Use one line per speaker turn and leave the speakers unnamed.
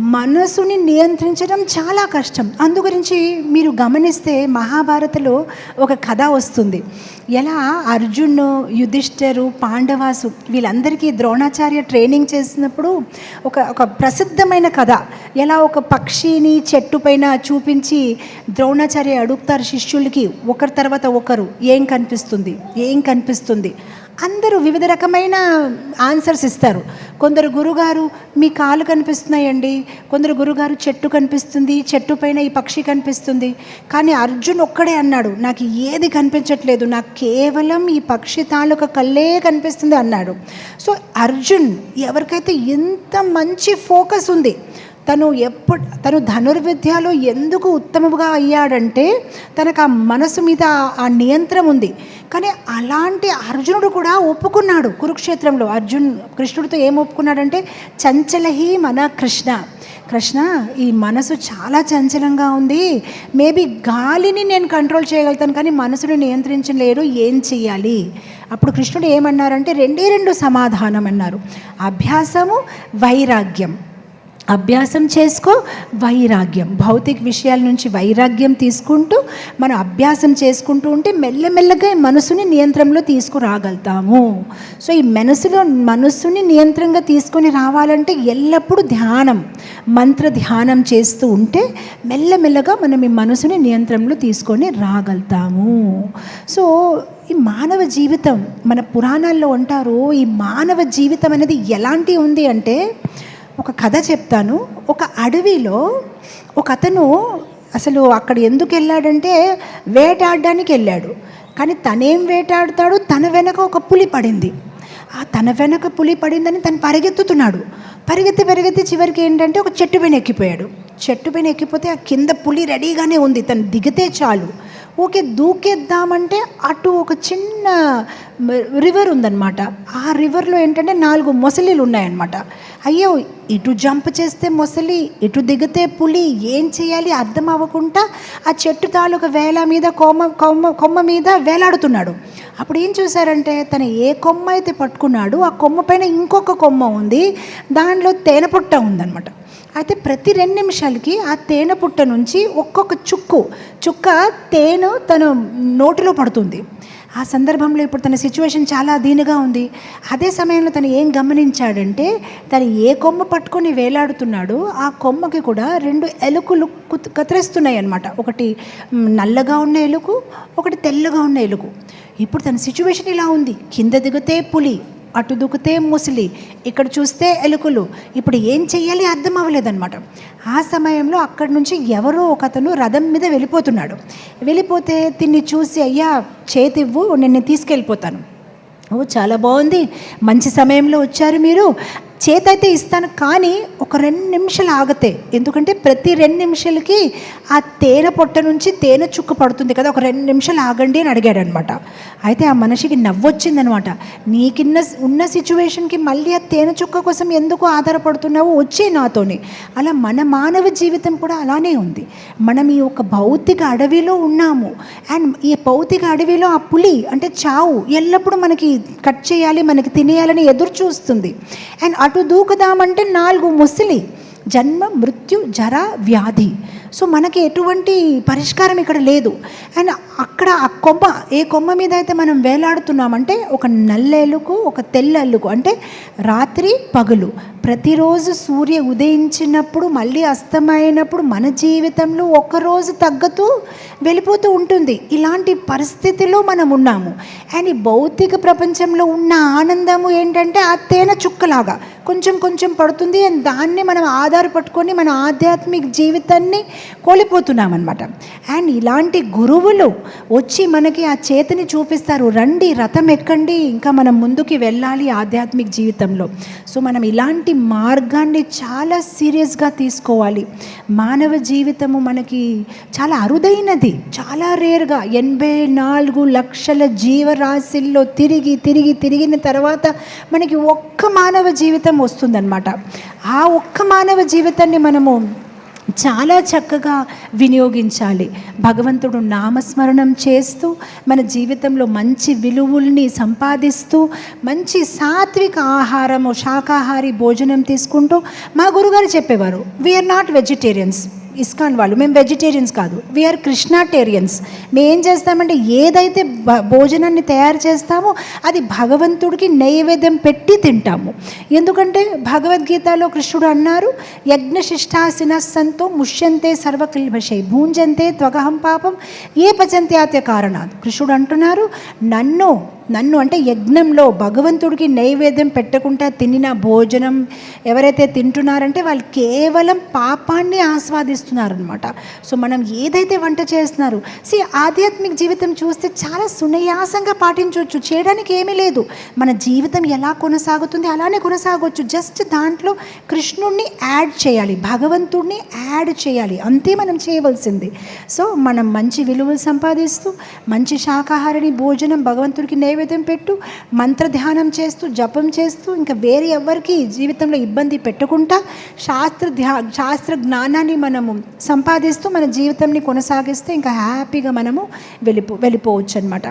మనసుని నియంత్రించడం చాలా కష్టం. అందు గురించి మీరు గమనిస్తే మహాభారతలో ఒక కథ వస్తుంది. ఎలా అర్జున్ యుధిష్ఠరు పాండవాసు వీళ్ళందరికీ ద్రోణాచార్య ట్రైనింగ్ చేసినప్పుడు ఒక ఒక ప్రసిద్ధమైన కథ. ఎలా ఒక పక్షిని చెట్టు పైన చూపించి ద్రోణాచార్య అడుగుతారు శిష్యులకి ఒకరి తర్వాత ఒకరు ఏం కనిపిస్తుంది? ఏం కనిపిస్తుంది? అందరూ వివిధ రకమైన ఆన్సర్స్ ఇస్తారు. కొందరు గురుగారు మీ కాలు కనిపిస్తున్నాయండి. కొందరు గురుగారు చెట్టు కనిపిస్తుంది చెట్టు పైన ఈ పక్షి కనిపిస్తుంది. కానీ అర్జున్ ఒక్కడే అన్నాడు నాకు ఏది కనిపించట్లేదు నాకు కేవలం ఈ పక్షి తాలూకా కళ్ళే కనిపిస్తుంది అన్నాడు. సో అర్జున్ ఎవరికైతే ఎంత మంచి ఫోకస్ ఉంది తను ఎప్పుడు తను ధనుర్విద్యలో ఎందుకు ఉత్తమముగా అయ్యాడంటే తనకు ఆ మనసు మీద ఆ నియంత్రణ ఉంది. కానీ అలాంటి అర్జునుడు కూడా ఒప్పుకున్నాడు కురుక్షేత్రంలో. అర్జున్ కృష్ణుడితో ఏం ఒప్పుకున్నాడంటే చంచలహి మన కృష్ణ. కృష్ణ ఈ మనసు చాలా చంచలంగా ఉంది. మేబీ గాలిని నేను కంట్రోల్ చేయగలుగుతాను కానీ మనసును నియంత్రించలేరు. ఏం చెయ్యాలి? అప్పుడు కృష్ణుడు ఏమన్నారంటే రెండే రెండు సమాధానం అన్నారు. అభ్యాసము వైరాగ్యం. అభ్యాసం చేసుకో వైరాగ్యం. భౌతిక విషయాల నుంచి వైరాగ్యం తీసుకుంటూ మనం అభ్యాసం చేసుకుంటూ ఉంటే మెల్లమెల్లగా ఈ మనసుని నియంత్రణలో తీసుకురాగలుగుతాము. సో ఈ మనసులో మనస్సుని నియంత్రణగా తీసుకొని రావాలంటే ఎల్లప్పుడూ ధ్యానం మంత్ర ధ్యానం చేస్తూ ఉంటే మెల్లమెల్లగా మనం ఈ మనసుని నియంత్రణలో తీసుకొని రాగలుగుతాము. సో ఈ మానవ జీవితం మన పురాణాల్లో అంటారు ఈ మానవ జీవితం అనేది ఎలాంటి ఉంది అంటే ఒక కథ చెప్తాను. ఒక అడవిలో ఒక అతను అసలు అక్కడ ఎందుకు వెళ్ళాడంటే వేటాడడానికి వెళ్ళాడు. కానీ తనేం వేటాడుతాడు తన వెనక ఒక పులి పడింది. ఆ తన వెనక పులి పడిందని తను పరిగెత్తుతున్నాడు. పరిగెత్తి పరిగెత్తి చివరికి ఏంటంటే ఒక చెట్టు పైన ఎక్కిపోయాడు. చెట్టు పైన ఎక్కిపోతే ఆ కింద పులి రెడీగానే ఉంది. తను దిగితే చాలు. ఓకే దూకేద్దామంటే అటు ఒక చిన్న రివర్ ఉందన్నమాట. ఆ రివర్లో ఏంటంటే నాలుగు మొసలీలు ఉన్నాయన్నమాట. అయ్యో ఇటు జంప్ చేస్తే మొసలి ఇటు దిగితే పులి ఏం చేయాలి అర్థం అవ్వకుండా ఆ చెట్టు తాలూకు వేల మీద కొమ్మ కొమ్మ కొమ్మ మీద వేలాడుతున్నాడు. అప్పుడు ఏం చూసారంటే తను ఏ కొమ్మ అయితే పట్టుకున్నాడు ఆ కొమ్మ పైన ఇంకొక కొమ్మ ఉంది. దానిలో తేనె పుట్ట ఉందన్నమాట. అయితే ప్రతి రెండు నిమిషాలకి ఆ తేనె పుట్ట నుంచి ఒక్కొక్క చుక్కు చుక్క తేనె తన నోటిలో పడుతుంది. ఆ సందర్భంలో ఇప్పుడు తన సిచ్యువేషన్ చాలా దీనిగా ఉంది. అదే సమయంలో తను ఏం గమనించాడంటే తను ఏ కొమ్మ పట్టుకొని వేలాడుతున్నాడో ఆ కొమ్మకి కూడా రెండు ఎలుకలు కుత్- అనమాట ఒకటి నల్లగా ఉన్న ఎలుకు ఒకటి తెల్లగా ఉన్న ఎలుకు. ఇప్పుడు తన సిచ్యువేషన్ ఇలా ఉంది? కింద దిగితే పులి అటు దూకితే ముసలి ఇక్కడ చూస్తే ఎలుకలు. ఇప్పుడు ఏం చెయ్యాలి అర్థం అవ్వలేదన్నమాట. ఆ సమయంలో అక్కడి నుంచి ఎవరో ఒక అతను రథం మీద వెళ్ళిపోతున్నాడు. వెళ్ళిపోతే తిన్ని చూసి అయ్యా చేతివ్వు నేను తీసుకెళ్ళిపోతాను. ఓ చాలా బాగుంది. మంచి సమయంలో వచ్చారు మీరు. చేతైతే ఇస్తాను కానీ ఒక రెండు నిమిషాలు ఆగితే. ఎందుకంటే ప్రతి రెండు నిమిషాలకి ఆ తేనె పొట్ట నుంచి తేనె చుక్క పడుతుంది కదా ఒక రెండు నిమిషాలు ఆగండి అని అడిగాడు అనమాట అయితే ఆ మనిషికి నవ్వొచ్చిందనమాట. నీకిన్న ఉన్న సిచ్యువేషన్కి మళ్ళీ ఆ తేనె చుక్క కోసం ఎందుకు ఆధారపడుతున్నావు? వచ్చే నాతోని. అలా మన మానవ జీవితం కూడా అలానే ఉంది. మనం ఈ ఒక భౌతిక అడవిలో ఉన్నాము. అండ్ ఈ భౌతిక అడవిలో ఆ పులి అంటే చావు ఎల్లప్పుడూ మనకి కట్ చేయాలి మనకి తినేయాలని ఎదురు చూస్తుంది అండ్ అటు దూకుదామంటే నాలుగు ముసలి. జన్మ మృత్యు జర వ్యాధి. సో మనకి ఎటువంటి పరిష్కారం ఇక్కడ లేదు. అండ్ అక్కడ ఆ కొమ్మ ఏ కొమ్మ మీద అయితే మనం వేలాడుతున్నామంటే ఒక నల్లెలుకు ఒక తెల్లెలుకు అంటే రాత్రి పగులు. ప్రతిరోజు సూర్య ఉదయించినప్పుడు మళ్ళీ అస్తమైనప్పుడు మన జీవితంలో ఒక్కరోజు తగ్గుతూ వెళ్ళిపోతూ ఉంటుంది. ఇలాంటి పరిస్థితిలో మనం ఉన్నాము. అండ్ ఈ భౌతిక ప్రపంచంలో ఉన్న ఆనందము ఏంటంటే ఆ తేనె చుక్కలాగా. కొంచెం కొంచెం పడుతుంది అండ్ దాన్ని మనం ఆధారపట్టుకొని మన ఆధ్యాత్మిక జీవితాన్ని కోల్పోతున్నాం అనమాట అండ్ ఇలాంటి గురువులు వచ్చి మనకి ఆ చేతిని చూపిస్తారు రండి రథం ఎక్కండి ఇంకా మనం ముందుకి వెళ్ళాలి ఆధ్యాత్మిక జీవితంలో. సో మనం ఇలాంటి మార్గాన్ని చాలా సీరియస్గా తీసుకోవాలి. మానవ జీవితము మనకి చాలా అరుదైనది. చాలా రేర్గా ఎనభై నాలుగు లక్షల జీవరాశుల్లో తిరిగి తిరిగి తిరిగిన తర్వాత మనకి ఒక్క మానవ జీవితం వస్తుందన్నమాట. ఆ ఒక్క మానవ జీవితాన్ని మనము చాలా చక్కగా వినియోగించాలి. భగవంతుడు నామస్మరణం చేస్తూ మన జీవితంలో మంచి విలువల్ని సంపాదిస్తూ మంచి సాత్విక ఆహారము శాకాహారి భోజనం తీసుకుంటూ మా గురుగారు చెప్పేవారు వీఆర్ నాట్ వెజిటేరియన్స్ ఇస్కాన్ వాళ్ళు. మేము వెజిటేరియన్స్ కాదు. We are Krishnatarians. మేము ఏం చేస్తామంటే ఏదైతే భ- భోజనాన్ని తయారు చేస్తామో అది భగవంతుడికి నైవేద్యం పెట్టి తింటాము. ఎందుకంటే భగవద్గీతలో కృష్ణుడు అన్నారు యజ్ఞశిష్టాసిన సంతో ముష్యంతే సర్వకల్భషై భూంజంతే త్వగహం పాపం ఏ పచంతే అత్య కారణాలు కృష్ణుడు అంటున్నారు నన్ను నన్ను అంటే యజ్ఞంలో భగవంతుడికి నైవేద్యం పెట్టకుండా తినిన భోజనం ఎవరైతే తింటున్నారంటే వాళ్ళు కేవలం పాపాన్ని ఆస్వాదిస్తున్నారనమాట సో మనం ఏదైతే వంట చేస్తున్నారు సి ఆధ్యాత్మిక జీవితం చూస్తే చాలా సునయాసంగా పాటించవచ్చు చేయడానికి ఏమీ లేదు. మన జీవితం ఎలా కొనసాగుతుంది అలానే కొనసాగవచ్చు. జస్ట్ దాంట్లో కృష్ణుడిని యాడ్ చేయాలి భగవంతుడిని యాడ్ చేయాలి అంతే మనం చేయవలసింది. సో మనం మంచి విలువలు సంపాదిస్తూ మంచి శాకాహారిని భోజనం భగవంతుడికి నైవేద్యం పెట్టు మంత్ర ధ్యానం చేస్తూ జపం చేస్తూ ఇంకా వేరే ఎవరికి జీవితంలో ఇబ్బంది పెట్టకుండా శాస్త్ర ధ్యా శాస్త్ర జ్ఞానాన్ని మనము సంపాదిస్తూ మన జీవితంని కొనసాగిస్తే ఇంకా హ్యాపీగా మనము వెళ్ళిపో వెళ్ళిపోవచ్చు అనమాట